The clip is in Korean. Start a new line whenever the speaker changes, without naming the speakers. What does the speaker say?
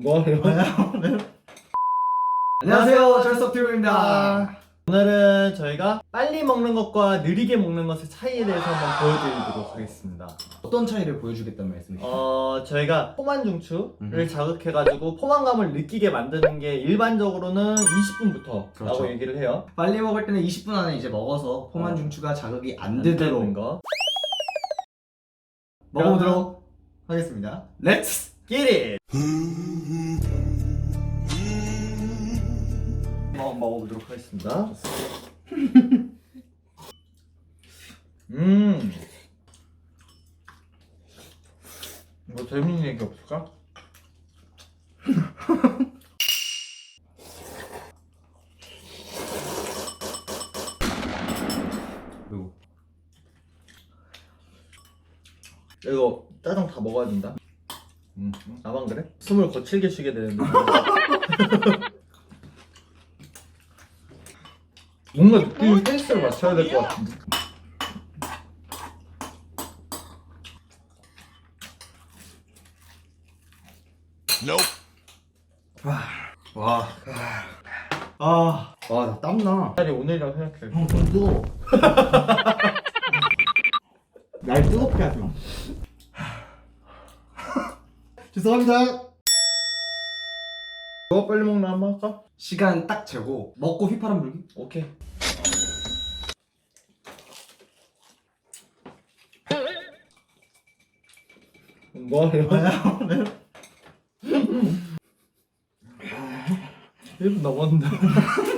뭐예요?
안녕하세요, 절석튜브입니다.
오늘은 저희가 빨리 먹는 것과 느리게 먹는 것의 차이에 대해서 한번 보여드리도록 하겠습니다.
어떤 차이를 보여주겠다는 말씀이시죠?
어, 저희가 포만 중추를
음흠.
자극해가지고 포만감을 느끼게 만드는 게 일반적으로는 20분부터
그렇죠.
라고 얘기를 해요.
빨리 먹을 때는 20분 안에 이제 먹어서 포만
어.
중추가 자극이
안안
되도록
되는 거.
먹어보도록 하겠습니다. 렛츠!
끼리!
뭐,
한번 먹어보도록 하겠습니다. 음. 뭐 재밌는 얘기 없을까? 이거 짜장 다 먹어야 된다. 음, 나만 그래? 숨을 거칠게 쉬게 되는데. 뭔가 느낌이 페이스를 맞춰야 될 것 같은데.
와, 아, 와, 나 땀나.
차라리 오늘이라고 생각해.
형, 좀 뜨거워. 날 뜨겁게 하지 마. 죄송합니다.
누가 빨리 먹나 한번 할까?
시간 딱 재고 먹고 휘파람 불기.
오케이. 뭐해요? 1분 넘었는데.